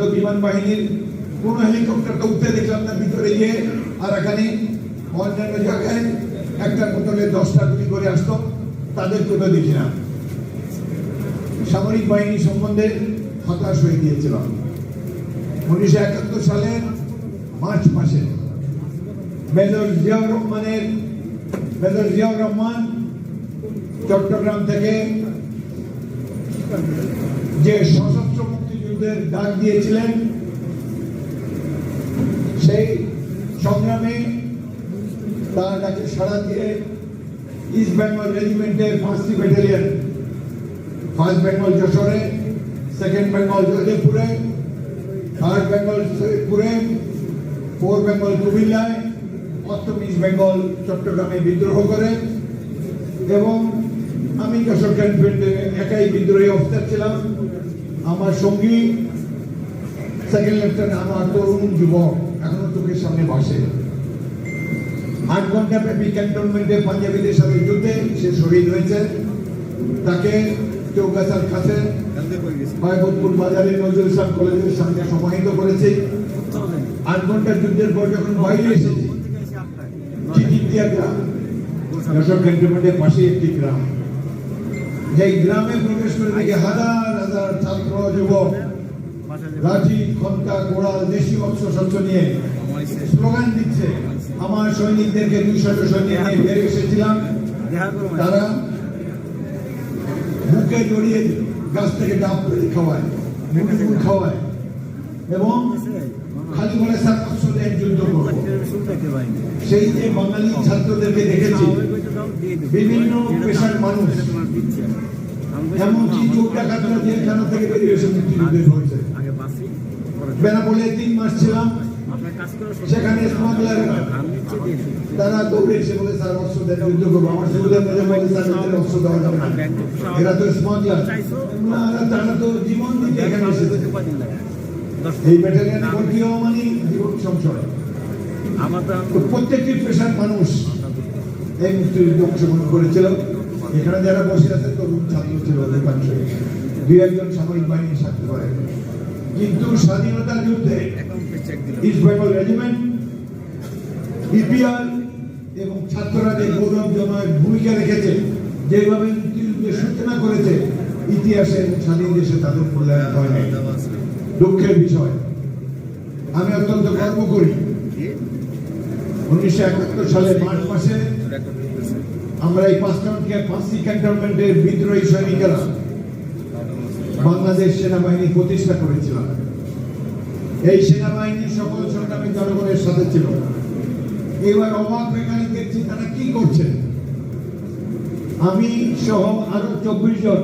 তো বিমান বাহিনীর কোন হেলিকপ্টার তো উঠতে দেখলাম না, ভিতরে গিয়ে। আর এখানে অন্যান্য জায়গায় একটা বোতলে দশটা গুলি করে আসতো তাদেরকে তো দেখি না। সামরিক বাহিনী সম্বন্ধে হতাশ হয়ে গিয়েছিলাম। উনিশশো একাত্তর সালের মার্চ মাসে মেজর জিয়াউর রহমানের মেজর জিয়াউর রহমান চট্টগ্রাম থেকে যে সশস্ত্র মুক্তিযুদ্ধের ডাক দিয়েছিলেন। সেই সংগ্রামে তার কাছে সাড়া দিয়ে ইস্ট বেঙ্গল রেজিমেন্টের ফার্স্ট ব্যাটালিয়ন ফার্স্ট বেঙ্গল যশোরে সেকেন্ড বেঙ্গল যোধপুরে থার্ড বেঙ্গল সৈয়দপুরে ফোর বেঙ্গল কুমিল্লায় অষ্টম ইস্ট বেঙ্গল চট্টগ্রামে বিদ্রোহ করে এবং আমি যশোর ক্যান্টনমেন্টে একাই বিদ্রোহী অফিসার ছিলাম। আমার সঙ্গী সেকেন্ড লেফটেন্যান্ট আমার তরুণ যুবক, এখনও চোখের সামনে বসে। আট ঘণ্টা ব্যাপী ক্যান্টনমেন্টে পাঞ্জাবিদের সাথে যুদ্ধে সে শহীদ হয়েছে। তাকে কাছে বাজারে নজরুল ইসলাম কলেজের সামনে সমাহিত করেছে। আট ঘণ্টার যুদ্ধের পর যখন বাইরে এসেছি যশোর ক্যান্টনমেন্টের পাশে একটি গ্রাম। যেই গ্রামে প্রবেশ করে দেখে হাজার হাজার ছাত্র, যুবক লাঠি খন্তা কোড়াল দেশি অস্ত্র শস্ত্র নিয়ে স্লোগান দিচ্ছে। আমার সৈনিকদেরকে দুইশত সৈনিক নিয়ে বেরিয়ে এসেছিলাম। তারা বুকে জড়িয়ে গাছ থেকে ডাব খাওয়ায় খাওয়ায় এবং খালি বলে স্যার অস্ত্র দেন যুদ্ধ করব সেই যে বাঙালি ছাত্রদেরকে দেখেছি বিভিন্ন পেশার মানুষ। এমনকি চোখ ডাকাতরা জেলখানা থেকে বেরিয়ে এসে মুক্তিযুদ্ধে হয়েছে। বেনাপোলে তিন মাস ছিলাম। সেখানে স্মাগলার তারা দৌড়ে এসে বলে স্যার অস্ত্র দেন যুদ্ধ করব। আমার সেগুলোর মধ্যে বলে স্যার অস্ত্র দেওয়া যাবে না। এরা তো স্মাগলার। তারা তো জীবন দিতে এখানে এসেছে। এই ব্যাটালিয়ানে ভর্তি হওয়া মানে জীবন সংশয়। প্রত্যেকটি পেশার মানুষ এই মুক্তিযুদ্ধে অংশগ্রহণ করেছিল। এখানে যারা বসে আছে, তরুণ ছাত্র ছিল, অধিকাংশ। দুই একজন সামরিক বাহিনী সাথে করে কিন্তু স্বাধীনতার যুদ্ধে ইস্ট বেঙ্গল রেজিমেন্ট ইপিআর এবং ছাত্ররা যে গৌরবজনক ভূমিকা রেখেছে, যেভাবে মুক্তিযুদ্ধের সূচনা করেছে, ইতিহাসে স্বাধীন দেশে তাদের মূল্যায়ন হয় নাই। দুঃখের বিষয়। আমি অত্যন্ত গর্ব করি উনিশশো একাত্তর মার্চ মাসে আমরা এই পাঁচটা ক্যান্টনমেন্টের বিদ্রোহী সৈনিকেরা বাংলাদেশ সেনাবাহিনী প্রতিষ্ঠা করেছিলাম। এই সেনাবাহিনী সকল জনগণের সাথে ছিল। এবার অবাক মেকানিক দেখছি তারা কি করছে? আমি সহ আরও চব্বিশ জন,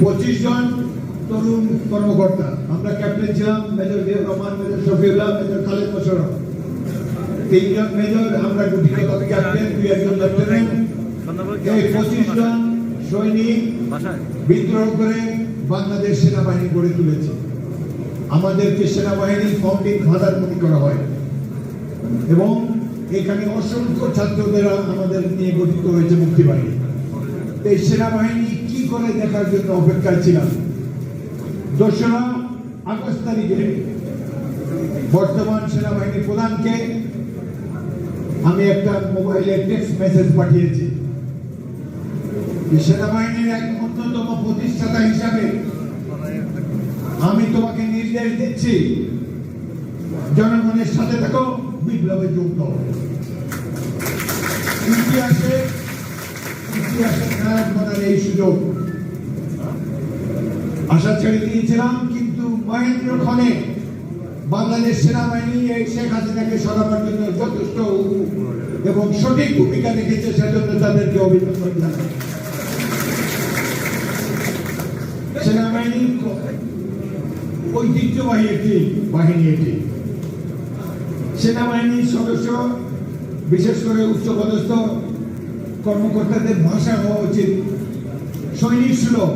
পঁচিশ জন তরুণ কর্মকর্তা আমরা ক্যাপ্টেন ছিলাম major Zia Rahman major Shafiullah major Khaled Mosharraf তিনজন মেজর আমরা ক্যাপ্টেন দুই একজন লেফটেন্যান্ট এই পঁচিশ জন সৈনিক বিদ্রোহ করে বাংলাদেশ সেনাবাহিনী গড়ে তুলেছে। আমাদেরকে সেনাবাহিনী ফাউন্ডিং ফাদার মনে করা হয়। এবং এখানে অসংখ্য ছাত্রদের আমাদের নিয়ে গঠিত হয়েছে মুক্তিবাহিনী। এই সেনাবাহিনী কি করে দেখার জন্য অপেক্ষায় ছিলাম? দোসরা আগস্ট তারিখে। বর্তমান সেনাবাহিনী প্রধানকে আমি একটা মোবাইলে টেক্সট মেসেজ পাঠিয়েছি। সেনাবাহিনীর এক অন্যতম প্রতিষ্ঠাতা হিসাবে আমি তোমাকে নির্দেশ দিচ্ছি, জনগণের সাথে থাকো, বিপ্লবে দাও ইতিহাসে ইতিহাসে বনার এই সুযোগ। আশা ছেড়ে দিয়েছিলাম, কিন্তু মহেন্দ্র ক্ষণে বাংলাদেশ সেনাবাহিনী এই শেখ হাসিনাকে সরাবার জন্য যথেষ্ট এবং সঠিক ভূমিকা রেখেছে, সেজন্য তাদেরকে অভিনন্দন জানাই। সেনাবাহিনী ঐতিহ্যবাহী একটি বাহিনী এটি। সেনাবাহিনীর সদস্য, বিশেষ করে উচ্চপদস্থ কর্মকর্তাদের ভাষা হওয়া উচিত। সৈনিক সুলভ।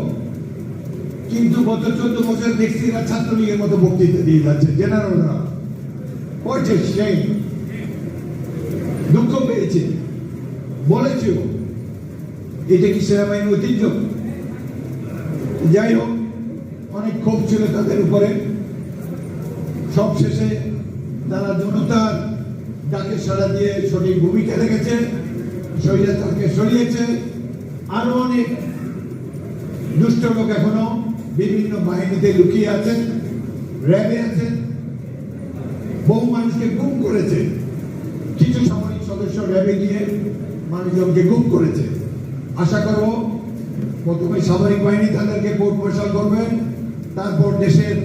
কিন্তু গত চোদ্দ বছর দেখছি এরা ছাত্রলীগের মতো বক্তৃতা দিয়ে যাচ্ছে, জেনারেলরা। করছে সেই দুঃখ পেয়েছে। বলেছেও, এটা কি সেনাবাহিনীর ঐতিহ্য? যাই হোক, অনেক ক্ষোভ ছিল তাদের উপরে। সবশেষে তারা জনতার ডাকে সাড়া দিয়ে সঠিক ভূমিকা রেখেছে স্বৈরাচারকে সরিয়েছে। আরও অনেক দুষ্ট লোক এখনও বিভিন্ন বাহিনীতে লুকিয়ে আছেন, র্যাবে আছেন, বহু মানুষকে গুম করেছে। কিছু সামরিক সদস্য র্যাবে গিয়ে মানুষজনকে গুম করেছে। আশা করব প্রথমে সামরিক বাহিনী তাদেরকে কোর্ট প্রসার করবে তারপর দেশের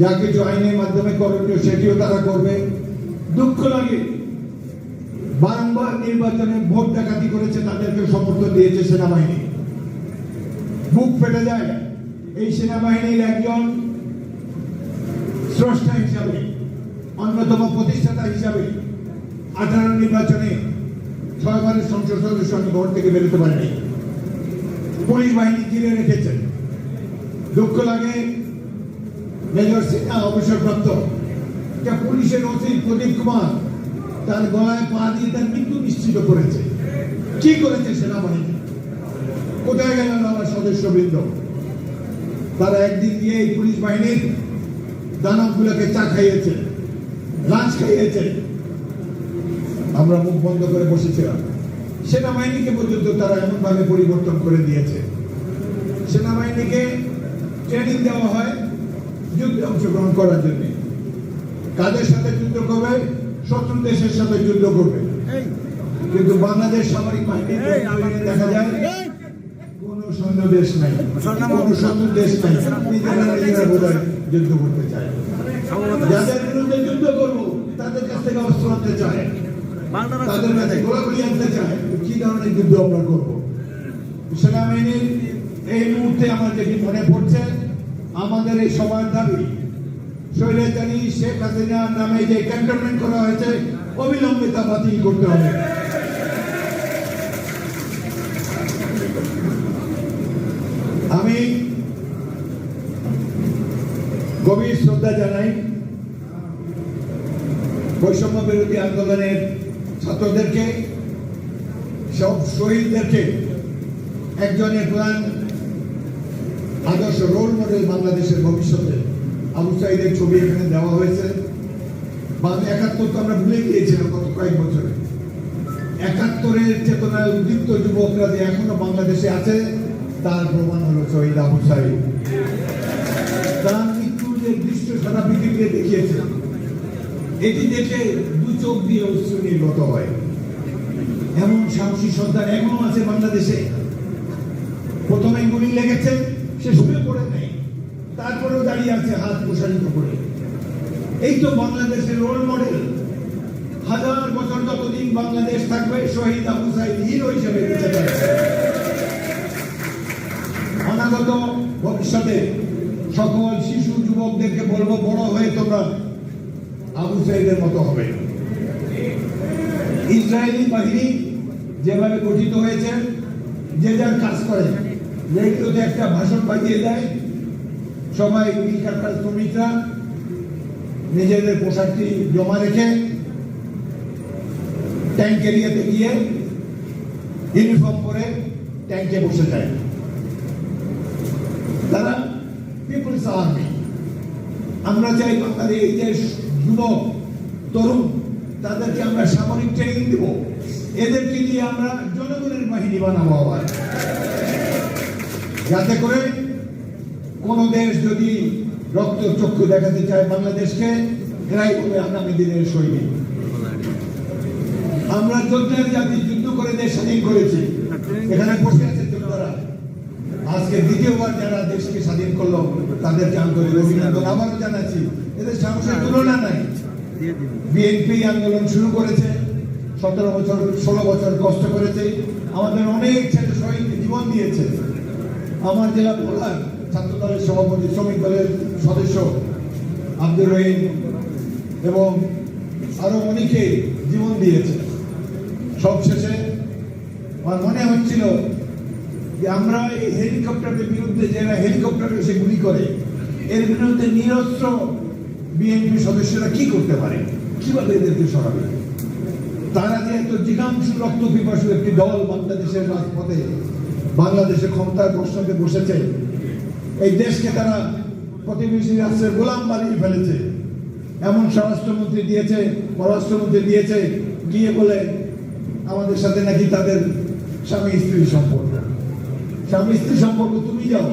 যা কিছু আইনের মাধ্যমে করণীয় সেটিও তারা করবে। দুঃখ লাগে, বারংবার নির্বাচনে ভোট ডাকাতি করেছে তাদেরকে সমর্থন দিয়েছে সেনাবাহিনী। বুক ফেটে যায়। এই সেনাবাহিনীর একজন স্রষ্টা হিসাবে, অন্যতম প্রতিষ্ঠাতা হিসাবে আঠারো নির্বাচনে ছয়বারের সংসদ সদস্য আমি ভোট থেকে বেরোতে পারিনি। পুলিশ বাহিনী ঘিরে রেখেছেন দুঃখ লাগে, মেজর সিনহা অবসরপ্রাপ্ত। যা পুলিশের ওসি প্রদীপ কুমার, তার গলায় পা দিয়ে তার মৃত্যু নিশ্চিত করেছে। কি করেছে সেনাবাহিনী? কোথায় গেল আমার সদস্যবৃন্দ? তারা একদিন গিয়ে এই পুলিশ বাহিনীর দানবগুলোকে চা খাইয়েছে লাঞ্চ খাইয়েছে। আমরা মুখ বন্ধ করে বসেছিলাম। সেনাবাহিনীকে পর্যন্ত তারা এমনভাবে পরিবর্তন করে দিয়েছে। সেনাবাহিনীকে ট্রেনিং দেওয়া হয় যুদ্ধে অংশগ্রহণ করার জন্য। কাদের সাথে যুদ্ধ করবে? শত্রু দেশের সাথে যুদ্ধ করবে। কিন্তু বাংলাদেশ সামরিক বাহিনী দেখা যায় কোনো দেশ নাই। দেশ নাই। নিজেরা নিজেরা বোধহয় যুদ্ধ করতে চায়। যাদের বিরুদ্ধে যুদ্ধ করব তাদের কাছ থেকে অস্ত্র আনতে চায়। তাদের কাছে গোলাগুলি আনতে চায়। কি ধরনের যুদ্ধ আমরা করব? সেনাবাহিনীর এই মুহূর্তে আমার যেটি মনে পড়ছে আমাদের এই সবার দাবি শৈলাচারী শেখ হাসিনার নামে যে ক্যান্টনমেন্ট করা হয়েছে অবিলম্বে তা বাতিল করতে হবে আমি গভীর শ্রদ্ধা জানাই। বৈষম্য বিরোধী আন্দোলনের ছাত্রদেরকে, সব শহীদদেরকে একজনের প্রধান আদর্শ রোল মডেল বাংলাদেশের ভবিষ্যতে। আবু সাইদের ছবি এখানে দেওয়া হয়েছে। একাত্তর তো আমরা ভুলে গিয়েছিলাম গত কয়েক বছরে। একাত্তরের চেতনায় উদ্দীপ্ত যুবকরা যে এখনও বাংলাদেশে আছে, তার প্রমাণ হলো শহীদ আবু সাইদ। এটি দেখে দু চোখ দিয়ে অশ্রু নির্গত হয়। এমন সাহসী সন্তান এখনও আছে বাংলাদেশে। প্রথমে গুলি লেগেছে, সে শুয়ে পড়ে নেই। তারপরেও দাঁড়িয়ে আছে হাত প্রসারিত করে। এই তো বাংলাদেশের রোল মডেল হাজার বছর যতদিন বাংলাদেশ থাকবে, শহীদ আবু সাইদ হিরো হিসেবে বেঁচে থাকবে। অনাগত ভবিষ্যতে সকল শিশু, যুবকদেরকে বলব, বড় হয়ে তোমরা আবু মতো হবে। ইসরায়েলি বাহিনী যেভাবে গঠিত হয়েছে, যে যার কাজ করে রেডিওতে একটা ভাষণ বাজিয়ে দেয়, সবাই মিল কাটার শ্রমিকরা নিজেদের পোশাকটি জমা রেখে ট্যাঙ্ক এরিয়াতে গিয়ে ইউনিফর্ম পরে ট্যাঙ্কে বসে যায়। তারা পিপুলস আর্মি আমরা চাই বাঙালি এই যে যুবক, তরুণ, তাদেরকে আমরা সামরিক ট্রেনিং দেব। এদেরকে নিয়ে আমরা জনগণের বাহিনী বানাবো আবার। যাতে করে কোন দেশ যদি রক্ত চক্ষু দেখাতে চায় বাংলাদেশকে, এরাই বলে আগামী দিনের সৈনিক। আমরা যোদ্ধার জাতি যুদ্ধ করে দেশ স্বাধীন করেছি। এখানে বসে আছে আজকে দ্বিতীয়বার যারা দেশকে স্বাধীন করল তাদেরকে আন্তরিক অভিনন্দন। আবারও জানাচ্ছি এদের সাহসের তুলনা নাই। বিএনপি আন্দোলন শুরু করেছে সতেরো বছর ষোলো বছর কষ্ট করেছে। আমাদের অনেক ছেলে শহীদ জীবন দিয়েছে। আমার জেলা প্রধান ছাত্র দলের সভাপতি শ্রমিক দলের সদস্য আব্দুর রহিম এবং আরও অনেকে জীবন দিয়েছে। সবশেষে আমার মনে হচ্ছিল যে আমরা এই হেলিকপ্টারের বিরুদ্ধে যারা হেলিকপ্টারে এসে গুলি করে, এর বিরুদ্ধে নিরস্ত্র বিএনপি সদস্যরা কি করতে পারে? কীভাবে এদেরকে সরাবে? তারা যে এত রক্ত পিপাসু একটি দল বাংলাদেশের রাজপথে, বাংলাদেশে ক্ষমতার প্রশ্নকে বসেছে, এই দেশকে তারা প্রতিবেশী রাষ্ট্রের গোলাম বানিয়ে ফেলেছে। এমন স্বরাষ্ট্রমন্ত্রী দিয়েছে, পররাষ্ট্রমন্ত্রী দিয়েছে, গিয়ে বলে, আমাদের সাথে নাকি তাদের স্বামী স্ত্রীর সম্পর্ক। স্বামী স্ত্রী সম্পর্ক তুমি যাও।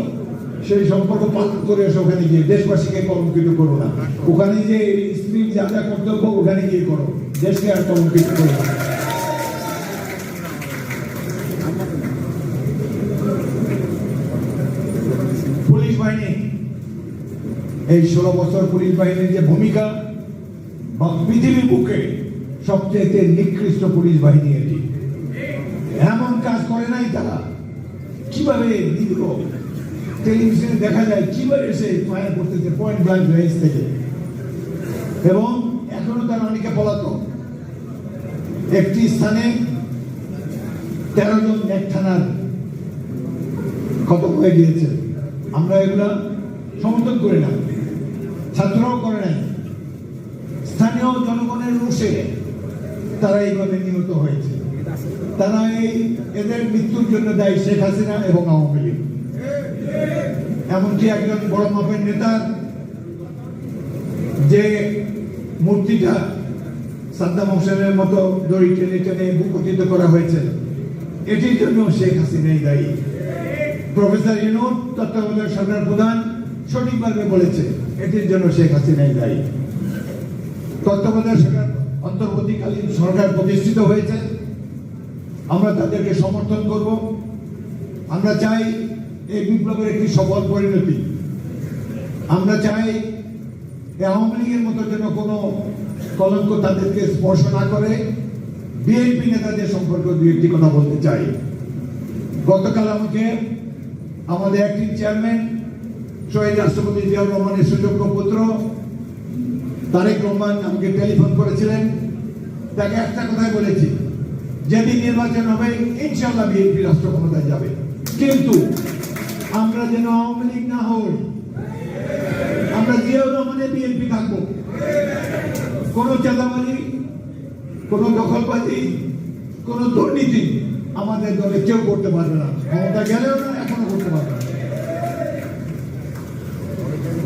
সেই সম্পর্ক পালন করে এসো ওখানে গিয়ে। দেশবাসীকে কলঙ্কিত করো না। ওখানে যে স্ত্রীর যা যা কর্তব্য, ওখানে গিয়ে করো। দেশকে আর কলঙ্কিত করো না। পুলিশ বাহিনী, এই ষোলো বছর পুলিশ বাহিনীর যে ভূমিকা বা পৃথিবীর বুকে সবচেয়ে নিকৃষ্ট পুলিশ বাহিনী এটি এমন কাজ করে নাই তারা কীভাবে দীর্ঘ টেলিভিশনে দেখা যায় কীভাবে সে ফায়ার করতেছে পয়েন্ট ব্ল্যাঙ্ক রেঞ্জ থেকে। এবং এখনও তার অনেকে পলাতক। একটি স্থানে তেরো জন এক থানার খতম হয়ে গিয়েছে। আমরা এগুলা সমর্থন করি না, ছাত্ররাও করে নাই। স্থানীয় জনগণের রুষে তারা এইভাবে নিহত হয়েছে। তারা এই এদের মৃত্যুর জন্য দায়ী শেখ হাসিনা এবং আওয়ামী লীগ। এমনকি একজন বড় মাপের নেতার যে মূর্তিটা সাদ্দাম হোসেনের মতো দড়ি টেনে টেনে বুকটিত করা হয়েছে, এটির জন্য শেখ হাসিনাই দায়ী। প্রফেসর ইনুর তত্ত্বাবধায়ক সরকার প্রধান সঠিকভাবে বলেছে, এটির জন্য শেখ হাসিনাই দায়ী। তত্ত্বাবধায়ক সরকার অন্তর্বর্তীকালীন সরকার প্রতিষ্ঠিত হয়েছে। আমরা তাদেরকে সমর্থন করব। আমরা চাই এই বিপ্লবের একটি সফল পরিণতি। আমরা চাই আওয়ামী লীগের মতো যেন কোনো কলঙ্ক তাদেরকে স্পর্শ না করে। বিএনপি নেতাদের সম্পর্কে দু একটি কথা বলতে চাই। গতকাল আমাকে আমাদের অ্যাক্টিং চেয়ারম্যান শহীদ রাষ্ট্রপতি জিয়াউর রহমানের সুযোগ্য পুত্র, তারেক রহমান আমাকে টেলিফোন করেছিলেন। তাকে একটা কথাই বলেছি। যেদিন নির্বাচন হবে ইনশাল্লাহ বিএনপি রাষ্ট্র ক্ষমতায় যাবে। কিন্তু আমরা যেন আওয়ামী লীগ না হই, আমরা জিয়াউর রহমানের বিএনপি থাকব। কোনো চাঁদাবাজি, কোনো দখলবাজি, কোনো দুর্নীতি আমাদের দলে কেউ করতে পারবে না। ক্ষমতা গেলেও না, এখনও করতে পারবে না।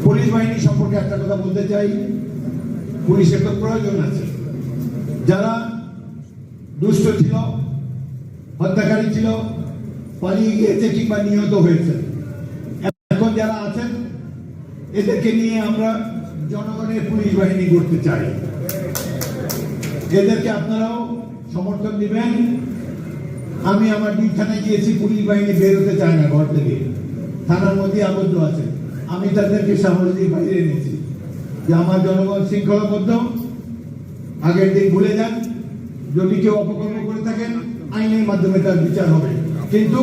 পুলিশ বাহিনী সম্পর্কে একটা কথা বলতে চাই। পুলিশের তো প্রয়োজন আছে। যারা দুষ্ট ছিল, হত্যাকারী ছিল, পালিয়ে গিয়েছে কিংবা নিহত হয়েছে। এখন যারা আছেন, এদেরকে নিয়ে আমরা জনগণের পুলিশ বাহিনী করতে চাই। এদেরকে আপনারাও সমর্থন দিবেন। আমি আমার দুই থানায় গিয়েছি, পুলিশ বাহিনী বেরোতে চায় না ঘর থেকে। থানার মধ্যে আবদ্ধ আছে। আমি তাদেরকে সাহস দিয়ে বাইরে এনেছি। যে আমার জনগণ শৃঙ্খলাবদ্ধ, আগের দিন ভুলে যান। যদি কেউ অপকর্ম করে থাকেন, আইনের মাধ্যমে তার বিচার হবে। কিন্তু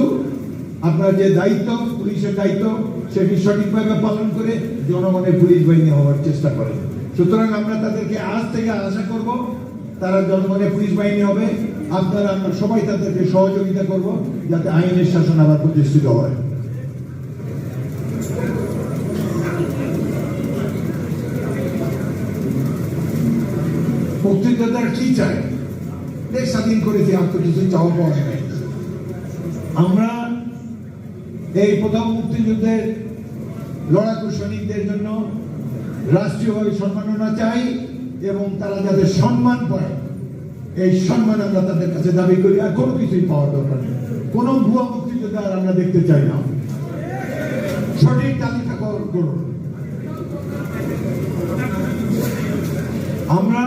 আপনার যে দায়িত্ব, পুলিশের দায়িত্ব, সেটি সঠিকভাবে পালন করে জনগণের পুলিশ বাহিনী হওয়ার চেষ্টা করে। সুতরাং আমরা তাদেরকে আজ থেকে আশা করব, তারা জনগণের পুলিশ বাহিনী হবে। আপনারা, আমরা সবাই তাদেরকে সহযোগিতা করব, যাতে আইনের শাসন আবার প্রতিষ্ঠিত হয়। মুক্তিযোদ্ধারা কি চায়? দেশ স্বাধীন করেছি আর তো কিছু চাওয়া পাওয়া যায়। আমরা এই প্রথম মুক্তিযুদ্ধের লড়াকু সৈনিকদের জন্য রাষ্ট্রীয়ভাবে সম্মাননা চাই এবং তারা যাদের সম্মান পায়, এই সম্মান আমরা তাদের কাছে দাবি করি, আর কোনো কিছুই পাওয়ার দরকার নেই। কোনো ভুয়া মুক্তিযোদ্ধা আর আমরা দেখতে চাই না। সঠিক তালিকা করুন আমরা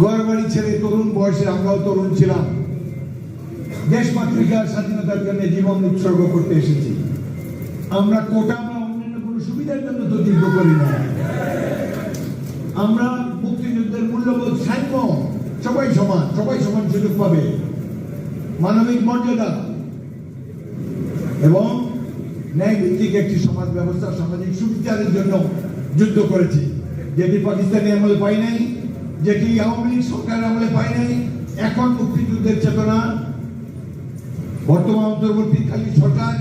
ঘর বাড়ি ছেড়ে তরুণ বয়সে আমরাও তরুণ ছিলাম। দেশ মাতৃকার স্বাধীনতার জন্য জীবন উৎসর্গ করতে এসেছি। আমরা কোটা বা অন্যান্য কোনো সুবিধার জন্য তো যুদ্ধ করি না। আমরা মুক্তিযুদ্ধের মূল্যবোধ সাম্য সবাই সমান সবাই সমান সুযোগ পাবে। মানবিক মর্যাদা। এবং ন্যায় ভিত্তিক একটি সমাজ ব্যবস্থা, সামাজিক সুবিচারের জন্য যুদ্ধ করেছি। যেটি পাকিস্তানি আমলে পাই নাই যেটি আওয়ামী লীগ সরকার আমলে পাই নাই? এখন মুক্তিযুদ্ধের চেতনা। বর্তমান অন্তর্বর্তীকালীন সরকার,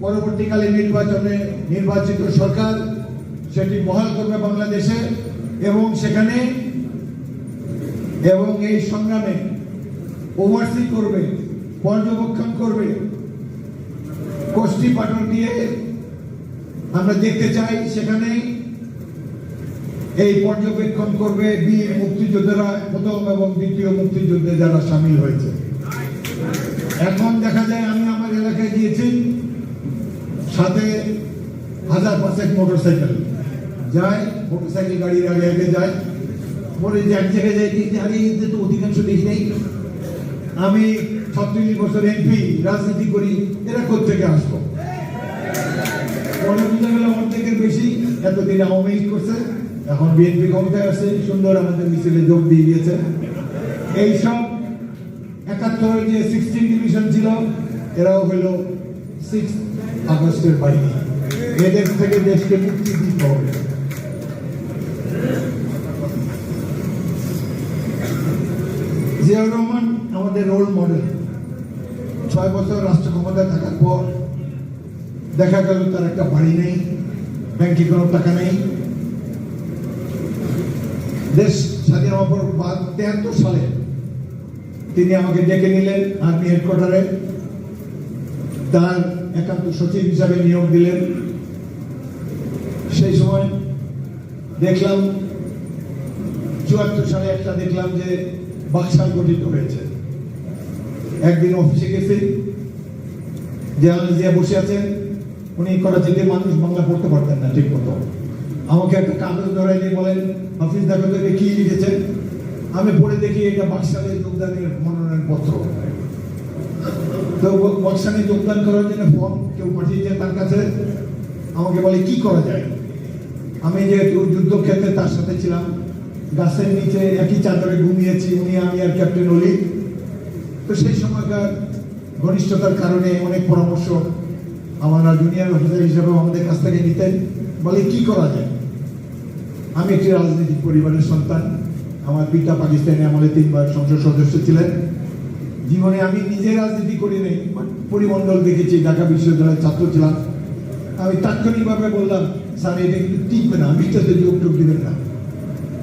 পরবর্তীকালে নির্বাচনে নির্বাচিত সরকার, সেটি বহাল করবে বাংলাদেশে এবং সেখানে এবং এই সংগ্রামে ওভারসি করবে, পর্যবেক্ষণ করবে। কোষ্ঠী পাঠন দিয়ে আমরা দেখতে চাই সেখানে এই পর্যবেক্ষণ করবে বীর মুক্তিযোদ্ধারা প্রথম এবং দ্বিতীয় মুক্তিযুদ্ধে যারা সামিল হয়েছে। এখন দেখা যায় আমি আমার এলাকায় গিয়েছি, সাথে হাজার পাঁচেক মোটর সাইকেল যায় মোটর সাইকেল গাড়ির আগে আগে যায়। পরে এক জায়গায় যাই দেখি, আরে তো অধিকাংশ দেখি নাই। আমি ছত্রিশ বছর এমপি, রাজনীতি করি, এরা কোথেকে আসব? মনে বুঝা গেল অর্ধেকের বেশি, এতদিন আওয়ামী করছে। এখন বিএনপি ক্ষমতায় আছে, সুন্দর আমাদের মিছিলে যোগ দিয়ে দিয়েছে। এইসব একাত্তর যে সিক্সটিন ডিভিশন ছিল, এরাও হইল সিক্স আগস্টের বাহিনী। এদের থেকে দেশকে মুক্তি দিতে হবে। জিয়াউর রহমান আমাদের রোল মডেল ছয় বছর রাষ্ট্র ক্ষমতায় থাকার পর দেখা গেল তার একটা বাড়ি নেই ব্যাংকে কোনো টাকা নেই। দেশ স্বাধীন হওয়ার পর তেহাত্তর সালে তিনি আমাকে ডেকে নিলেন আর্মি হেডকোয়ার্টারে। তার একান্ত সচিব হিসাবে নিয়োগ দিলেন। সেই সময় দেখলাম, চুয়াত্তর সালে একটা দেখলাম যে বাক্সাল গঠিত হয়েছে। একদিন অফিসে গেছি জাহাজ জিয়া বসে আছেন, উনি করাচিতে মানুষ বাংলা পড়তে পারতেন না ঠিক মতো। আমাকে একটা কাগজ ধরাই দিয়ে বলেন অফিস দেখো তো এটা কি লিখেছেন? আমি পড়ে দেখি এটা বাক্সালে যোগদানের মনোনয়ন পত্র। তো বাক্সালে যোগদান করার জন্য ফর্ম কেউ পাঠিয়েছে তার কাছে, আমাকে বলে, কি করা যায়? আমি যেহেতু যুদ্ধক্ষেত্রে তার সাথে ছিলাম, গাছের নিচে একই চাদরে ঘুমিয়েছি, উনি আমি আর ক্যাপ্টেন অলি। তো সেই সময়কার ঘনিষ্ঠতার কারণে অনেক পরামর্শ আমরা জুনিয়র অফিসার হিসেবে আমাদের কাছ থেকে নিতেন। বলে, কি করা যায়? আমি একটি রাজনৈতিক পরিবারের সন্তান। আমার পিতা পাকিস্তানে আমাদের তিনবার সংসদ সদস্য ছিলেন। জীবনে আমি নিজে রাজনীতি করি নাই পরিমণ্ডল দেখেছি, ঢাকা বিশ্ববিদ্যালয়ের ছাত্র ছিলাম। আমি তাৎক্ষণিকভাবে বললাম, স্যার, এটা কিন্তু টিকবে না তাতে যোগ টোক দিবেন না।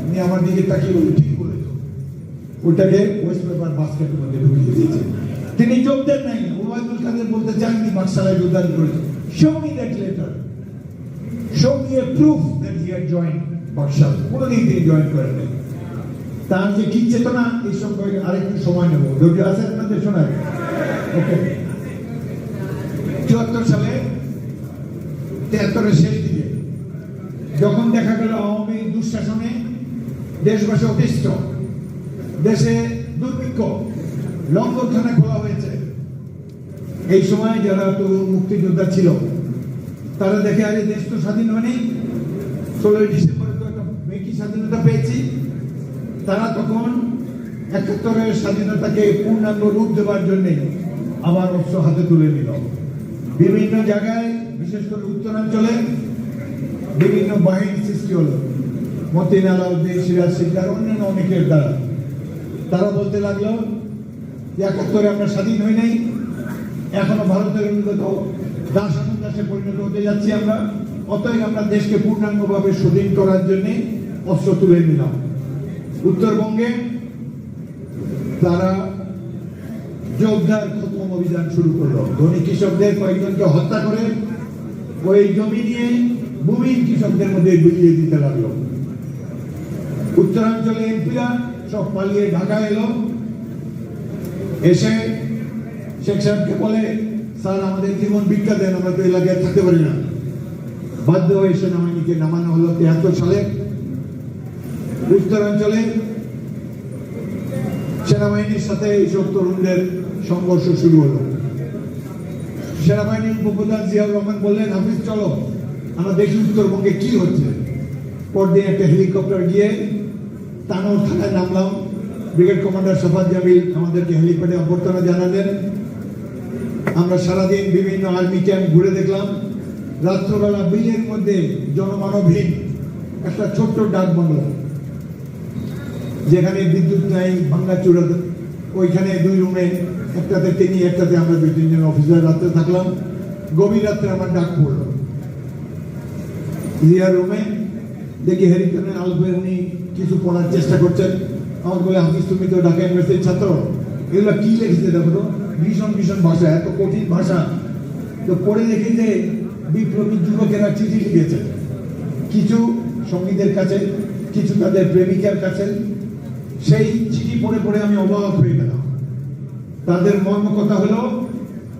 উনি আমার দিকে তাকিয়ে বলে ঠিক বলেছ। ওটাকে ওয়েস্ট পেপার বাস্কেটের মধ্যে ঢুকিয়ে দিয়েছে। তিনি যোগ দেন নাই, ওবায়দুল কাদের বলতে চাননি বাক্সালায় যোগদান করেছে। Show me that letter. Show me a proof that he had joined. বাক্সাল কোনোদিন তিনি জয়েন করেন নাই। তার যে কি চেতনা, এই সম্পর্কে আরেকটু সময় নেব। ধৈর্য আছে আপনাদের শোনায় ওকে। চুয়াত্তর সালে তেহাত্তরের শেষ দিকে, যখন দেখা গেল আওয়ামী দুঃশাসনে দেশবাসী অতিষ্ঠ, দেশে দুর্ভিক্ষ লঙ্গরখানা খোলা হয়েছে। এই সময় যারা তরুণ মুক্তিযোদ্ধা ছিল, তারা দেখে, আরে দেশ তো স্বাধীন হয়নি। ষোলোই ডিসেম্বর তো স্বাধীনতা পেয়েছি, তারা তখন একাত্তরের স্বাধীনতাকে পূর্ণাঙ্গ রূপ দেওয়ার জন্যে আবার অস্ত্র হাতে তুলে নিল। বিভিন্ন জায়গায়, বিশেষ করে উত্তরাঞ্চলে, বিভিন্ন বাহিনী সৃষ্টি হলো। মতিন আলাউদ্দিন, সিরাজ সিদ্দার অন্যান্য অনেকের দ্বারা। তারা বলতে লাগল যে একাত্তরে আমরা স্বাধীন হই নাই, এখনও ভারতের উন্নত দাস দাসে পরিণত হতে যাচ্ছি আমরা। অতএব আমরা দেশকে পূর্ণাঙ্গভাবে স্বাধীন করার জন্য অস্ত্র তুলে নিলাম। উত্তরবঙ্গে তারা যোগদার খতম অভিযান শুরু করল। ধনী কৃষকদের কয়েকজনকে হত্যা করে ওই জমি নিয়ে ভূমিহীন কৃষকদের মধ্যে বিলিয়ে দিতে লাগল। উত্তরাঞ্চলে এমপিরা সব পালিয়ে ঢাকা এলো। এসে শেখ সাহেবকে বলে, স্যার, আমাদের জীবন ভিক্ষা দেন, আমরা তো এলাকায় থাকতে পারি না। বাধ্য হয়ে সেনাবাহিনীকে নামানো হলো তেহাত্তর সালে। উত্তরাঞ্চলে সেনাবাহিনীর সাথে এইসব তরুণদের সংঘর্ষ শুরু হলো। সেনাবাহিনীর উপপ্রধান জিয়াউর রহমান বললেন, হাফিজ, চলো, আমরা দেখি উত্তরবঙ্গে কি হচ্ছে। পরদিন একটা হেলিকপ্টার গিয়ে তানোর থানায় নামলাম। ব্রিগেড কমান্ডার সফাদ জামিল আমাদেরকে হেলিপ্যাডে অভ্যর্থনা জানালেন। আমরা সারাদিন বিভিন্ন আর্মি ক্যাম্প ঘুরে দেখলাম। রাত্রবেলা বিলের মধ্যে জনমানবহীন একটা ছোট্ট ডাক বাংলো। যেখানে বিদ্যুৎ নাই, ভাঙ্গা চূড়া ওইখানে দুই রুমে, একটাতে তিনি, একটাতে আমরা দুই তিনজন অফিসার। রাত্রে থাকলাম, গভীর রাত্রে আমার ডাক পড়ল। রিয়ার রুমে দেখি হেরিকনের আলফে উনি কিছু পড়ার চেষ্টা করছেন। আমার বলে, হাফিজ, তুমি তো ঢাকা ইউনিভার্সিটির ছাত্র। এগুলো কি লিখেছে দেখো তো? ভীষণ ভীষণ ভাষা, এত কঠিন ভাষা। তো পড়ে দেখি যে বিপ্লবী যুবকেরা চিঠি লিখেছে। কিছু সঙ্গীদের কাছে, কিছু তাদের প্রেমিকার কাছে সেই চিঠি পড়ে পড়ে আমি অবাক হয়ে গেলাম। তাদের মর্ম কথা হলো,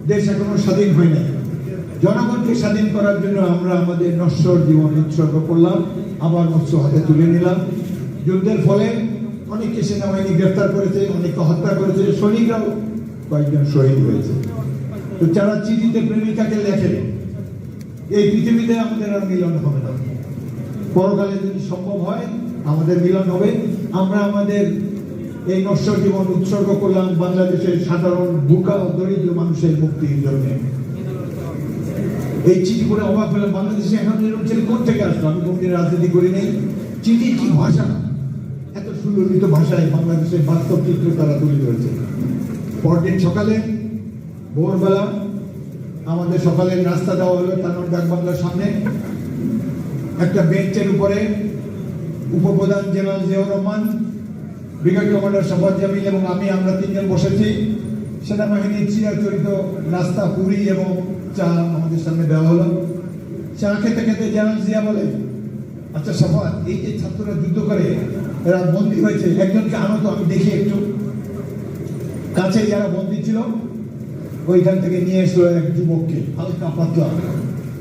দেশ এখনও স্বাধীন হয় নাই। জনগণকে স্বাধীন করার জন্য আমরা আমাদের নশ্বর জীবন উৎসর্গ করলাম, আবার মৎস্য হাতে তুলে নিলাম। যুদ্ধের ফলে অনেককে সেনাবাহিনী গ্রেফতার করেছে, অনেককে হত্যা করেছে, সৈনিকরাও কয়েকজন শহীদ হয়েছে। তো যারা চিঠিতে প্রেমিকাকে লেখে, এই পৃথিবীতে আমাদের আর মিলন হবে না। পরকালে যদি সম্ভব হয়, আমাদের মিলন হবে। আমরা আমাদের এই নশ্বর জীবন উৎসর্গ করলাম বাংলাদেশের সাধারণ বুকা দরিদ্র মানুষের মুক্তির জন্য। এই চিঠি করে অবাক হলাম, বাংলাদেশে এখন এরকম ছেলে কোথা থেকে আসলো? আমি কোনদিন রাজনীতি করি নাই। চিঠি কি ভাষা? এত সুললিত ভাষায় বাংলাদেশের বাস্তব চিত্র তারা তুলে ধরেছে। পরদিন সকালে, ভোরবেলা আমাদের সকালের রাস্তা দেওয়া হলো তানোর ডাক বাংলার সামনে। একটা বেঞ্চের উপরে উপপ্রধান general Ziaur Rahman brigade commander Shafaat Jamil এবং আমি, আমরা তিনজন বসেছি। সেনাবাহিনীর চিরাচরিত নাস্তা, পুরি এবং চা আমাদের সামনে দেওয়া হলো। চা খেতে খেতে জেনারেল জিয়া বলে আচ্ছা সফাত, এই যে ছাত্ররা যুদ্ধ করে, এরা বন্দী হয়েছে, একজনকে আনো তো, আমি দেখি একটু। কাছে যারা বন্দী ছিল, ওইখান থেকে নিয়ে এসলো এক যুবককে, হালকা পাতলা।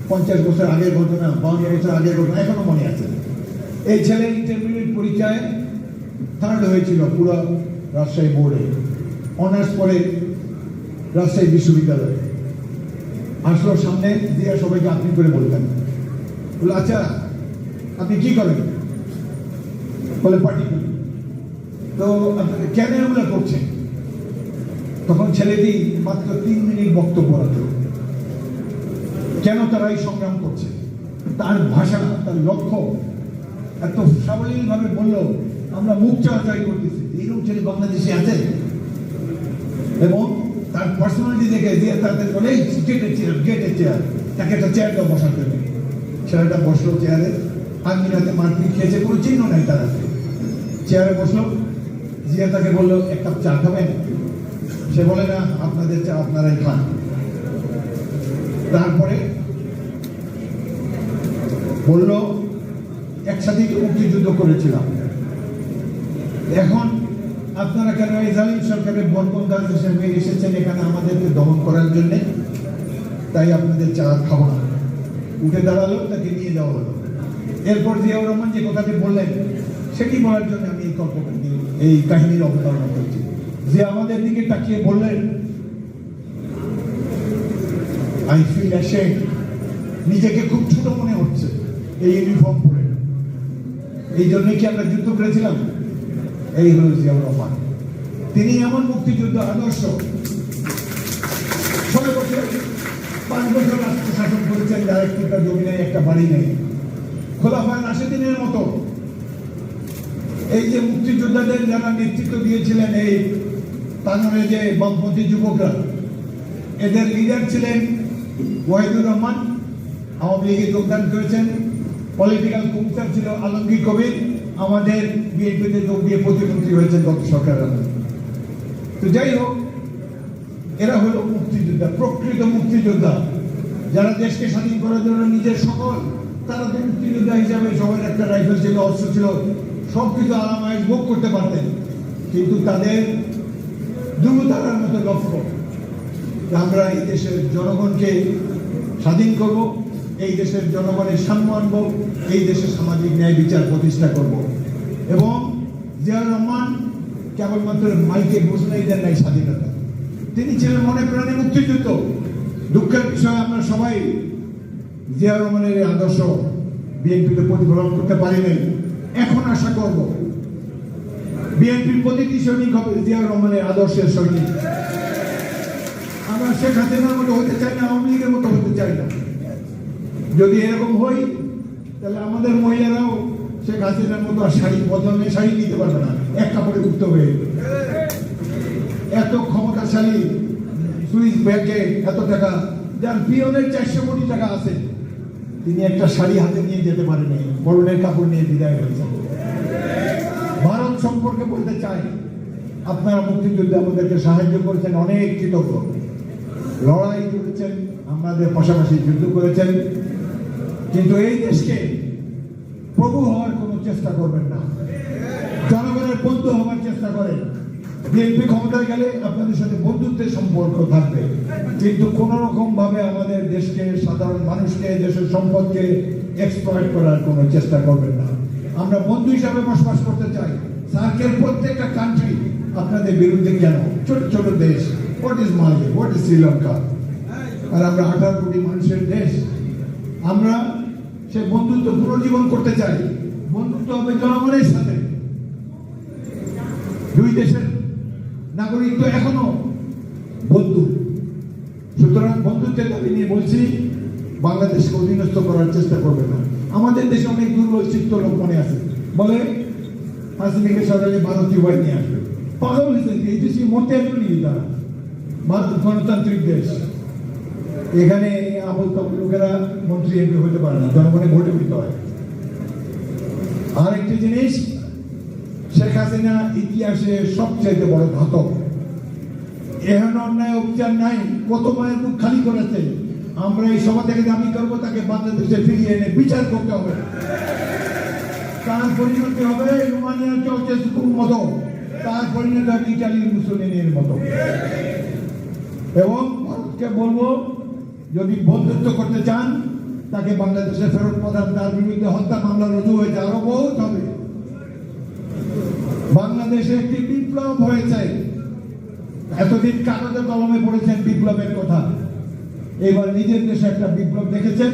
পঞ্চাশ বছর আগের ঘটনা, বাউন্ন বছর আগের ঘটনা, এখনও মনে আছে। এই ছেলে ইন্টারমিডিয়েট পরীক্ষায় থার্ড হয়েছিল পুরো রাজশাহী বোর্ডে। অনার্স পরে রাজশাহী বিশ্ববিদ্যালয়ে। আসলো সামনে, দিয়ে সবাইকে আপনি করে বলতেন বলে আচ্ছা আপনি কি করেন? বলে, পার্টি তো কেন এগুলো করছেন? তখন ছেলেটি মাত্র তিন মিনিট বক্তব্য রাখল। কেন তারা এই সংগ্রাম করছে? তার ভাষা, তার লক্ষ্য এত সাবলীলভাবে বলল, আমরা মুখ চর্চাই করতেছি। এইরকম ছেলে বাংলাদেশে আছে এবং তার পার্সোনালিটি দেখে দিয়ে তাদের বলে গেটের চেয়ার গেটের চেয়ার তাকে একটা চেয়ারটা বসার জন্য। ছেলেটা বসল চেয়ারে আর্মিরাতে মারপিট খেয়েছে, কোনো চিহ্ন নাই তার হাতে। চেয়ারে বসল, জিয়া তাকে বলল, এক কাপ চা খাবেন? সে বলে, না, আপনাদের চা আপনারাই খান। তারপরে বলল একসাথেই তো মুক্তিযুদ্ধ করেছিলাম। এখন আপনারা কেন এই জালিম সরকারের বরকন দাস হিসেবে এসেছেন এখানে আমাদেরকে দমন করার জন্য? তাই আপনাদের চা না। উঠে দাঁড়াল, তাকে নিয়ে যাওয়া হলো। এরপর জিয়াউর রহমান যে কথাটি বললেন, সেটি বলার জন্য আমি এই গল্পটি এই কাহিনীর অবতারণা করছি। যে আমাদের দিকে তাকিয়ে বললেন, আই ফিল নিজেকে খুব ছোট মনে হচ্ছে, এই ইউনিফর্ম পরে। এই জন্যই কি আমরা যুদ্ধ করেছিলাম? এই হল জিয়াউর রহমান। তিনি এমন মুক্তিযুদ্ধ আদর্শ। ষোলো বছর, পাঁচ বছর রাষ্ট্র শাসন করেছেন, যার একটা জমি নেই, একটা বাড়ি নেই। খোলাফায় রাশেদিনের মতো। এই যে মুক্তিযোদ্ধাদের যারা নেতৃত্ব দিয়েছিলেন, এই তানোরে যে বামপন্থী যুবকরা, এদের লিডার ছিলেন ওয়াহিদুর রহমান। আওয়ামী লীগে যোগদান করেছেন। পলিটিক্যাল কমিশন ছিল আলমগীর কবির। আমাদের বিএনপিতে যোগ দিয়ে প্রতিমন্ত্রী হয়েছেন গত সরকার। তো যাই হোক, এরা হলো মুক্তিযোদ্ধা, প্রকৃত মুক্তিযোদ্ধা। যারা দেশকে স্বাধীন করার জন্য নিজের সকল, তারা তো মুক্তিযোদ্ধা হিসাবে সবার একটা রাইফেল ছিল, অস্ত্র ছিল সব কিছু আরামায় ভোগ করতে পারতেন। কিন্তু তাদের দুর্বতারার মতো লক্ষ্য। আমরা এই দেশের জনগণকে স্বাধীন করব। এই দেশের জনগণের সাম্য আনব, এই দেশের সামাজিক ন্যায় বিচার প্রতিষ্ঠা করব। এবং জিয়াউর রহমান কেবলমাত্র মাইকে ঘোষণাই দেন নাই স্বাধীনতা। তিনি ছিলেন মনে প্রাণে মুক্তিযুদ্ধ দুঃখের বিষয়, আমরা সবাই জিয়াউর রহমানের আদর্শ বিএনপিতে প্রতিফলন করতে পারি নাই। এখন আশা করব বিএনপির প্রতিটি সৈনিক হবে জিয়াউর রহমানের আদর্শের সৈনিক। আমরা শেখ হাসিনার মতো হতে চাই না, আওয়ামী লীগের মতো হতে চাই না। যদি এরকম হই তাহলে আমাদের মহিলারাও শেখ হাসিনার মতো আর শাড়ি বদলে শাড়ি নিতে পারবে না। এক কাপড়ে উঠতে হবে। এত ক্ষমতাশালী সুইস ব্যাংকে এত টাকা, যার পিয়নের চারশো কোটি টাকা আছে, তিনি একটা শাড়ি হাতে নিয়ে যেতে পারেনি। বরণের কাপড় নিয়ে বিদায় হয়েছে। ভারত সম্পর্কে বলতে চাই, আপনারা মুক্তিযুদ্ধে আমাদেরকে সাহায্য করেছেন, অনেক কৃতজ্ঞ। লড়াই করেছেন, আমাদের পাশাপাশি যুদ্ধ করেছেন। কিন্তু এই দেশকে প্রভু হওয়ার কোনো চেষ্টা করবেন না। জনগণের বন্ধু হওয়ার চেষ্টা করেন। বিএনপি ক্ষমতায় গেলে আপনাদের সাথে বন্ধুত্বের সম্পর্ক থাকবে। কিন্তু কোন রকম ভাবে আমাদের দেশকে, সাধারণ মানুষকে, দেশের সম্পদকে এক্সপ্লয়েট করার কোনো চেষ্টা করবেন না। আমরা বন্ধু হিসাবে বসবাস করতে চাই। সার্কের প্রত্যেকটা কান্ট্রি আপনাদের বিরুদ্ধে কেন? ছোট ছোট দেশ। হোয়াট ইজ মালদ্বীপ হোয়াট ইজ শ্রীলঙ্কা আর আমরা আঠারো কোটি মানুষের দেশ। আমরা সে বন্ধুত্ব পুনর্জীবন করতে চাই বন্ধুত্ব হবে জনগণের সাথে। দুই দেশের নাগরিক তো এখনও বন্ধু। সুতরাং বন্ধুত্বের দাবি নিয়ে বলছি, বাংলাদেশকে অধীনস্থ করার চেষ্টা করবে না। আমাদের দেশে অনেক দুর্বল চিত্ত লোক মনে আছে। বলে হাসিনাকে সরকারে ভারতীয় বাহিনী নিয়ে আসবে। পাগল হয়েছে, এই দেশে মরতে আসবেনি তারা। গণতান্ত্রিক দেশ। এখানে তাবল লোকেরা মন্ত্রী এমপি হতে পারে না, জনগণের ভোটে দিতে হয়। আরেকটি জিনিস, শেখ হাসিনা ইতিহাসে সবচাইতে বড় ঘাতক। এহেন অন্যায় অভিযান নাই, কত মায়ের মুখ খালি করেছে। আমরা এই সভা থেকে দাবি করব, তাকে বাংলাদেশে ফিরিয়ে এনে বিচার করতে হবে। তার পরিণতি হবে রোমানিয়ার চলচ্চিত্র মতো, তার পরিণতি হবে ইটালির মুসলিনের মতো। এবং ভারতকে বলব যদি বন্ধুত্ব করতে চান, তাকে বাংলাদেশে ফেরত প্রদান তার বিরুদ্ধে হত্যা মামলা রুজু হয়েছে। আরও বহুত হবে। বাংলাদেশে একটি বিপ্লব হয়েছে। এতদিন কাগজে কলমে পড়েছেন বিপ্লবের কথা। এবার নিজের দেশে একটা বিপ্লব দেখেছেন।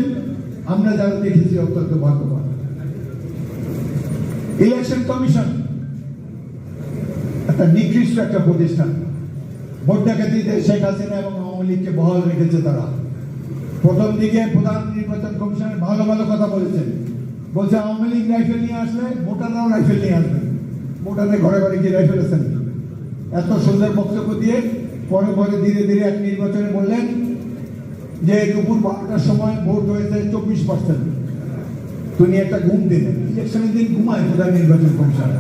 আমরা যারা দেখেছি, অত্যন্ত ভাগ্যবান। ইলেকশন কমিশন, একটা নিকৃষ্ট একটা প্রতিষ্ঠান। ভোট ডাকাতিতে শেখ হাসিনা এবং আওয়ামী লীগকে বহাল রেখেছে তারা। প্রথম দিকে প্রধান নির্বাচন কমিশনের ভালো ভালো কথা বলেছেন। বলছে, আওয়ামী লীগ রাইফেল নিয়ে আসলে ভোটাররাও রাইফেল নিয়ে আসবে। ভোটারদের ঘরে ঘরে গিয়ে রাইফেল আছেন এত সুন্দর বক্তব্য দিয়ে পরে পরে ধীরে ধীরে এক নির্বাচনে বললেন যে, দুপুর বারোটার সময় ভোট হয়েছে চব্বিশ পার্সেন্ট তিনি একটা ঘুম দিলেন। ইলেকশনের দিন ঘুমায় প্রধান নির্বাচন কমিশন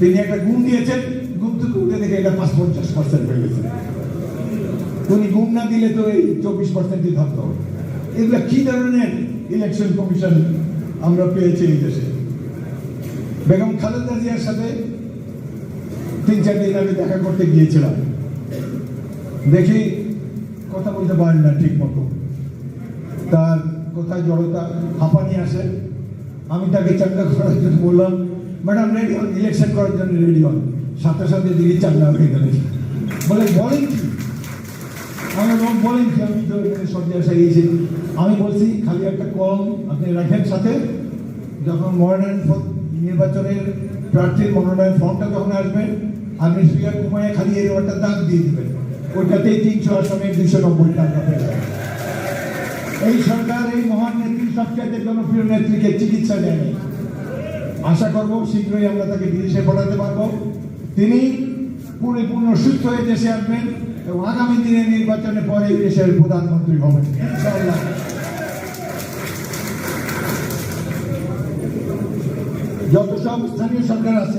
তিনি একটা ঘুম দিয়েছেন ঘুম থেকে উঠে দেখে এটা পাঁচ পঞ্চাশ পার্সেন্ট হয়ে গেছে। উনি ঘুম না দিলে তো এই চব্বিশ পার্সেন্টই থাকতো এগুলো কি ধরনের ইলেকশন কমিশন আমরা পেয়েছি এই দেশে? বেগম খালেদা জিয়ার সাথে তিন, চার দিন আগে দেখা করতে গিয়েছিলাম। দেখি, কথা বলতে পারেন না ঠিক মতো। তার কোথায় জড়তা হাঁপানি আসে। আমি তাকে চাঙ্গা করার জন্য বললাম, ম্যাডাম, রেডি হন ইলেকশন করার জন্য রেডি হন। সাথে সাথে দিদি চাঙ্গা হয়ে গেলেন। বলে, বলেন কি? আমি বললাম, বলেন কি আমি তো এখানে সব সারিয়েছি আমি বলছি খালি একটা কলম আপনি রাখেন সাথে। যখন মনোনয়ন নির্বাচনের প্রার্থীর মনোনয়ন ফর্মটা যখন আসবে আপনি সুইয়া কুমায় খালি এর একটা দাগ দিয়ে দেবেন। ওইটাতেই তিনশো আসনে দুশো নব্বই টাকা পেয়ে এই সরকার এই মহান নেত্রী সবচাইতে জনপ্রিয় নেত্রীকে চিকিৎসা দেয়নি। আশা করব শীঘ্রই আমরা তাকে বিদেশে পাঠাতে পারব। তিনি পরিপূর্ণ সুস্থ হয়ে দেশে আসবেন। এবং আগামী দিনের নির্বাচনে পরে দেশের প্রধানমন্ত্রী হবেন। ইনশাআল্লাহ। যত সব স্থানীয় সরকার আছে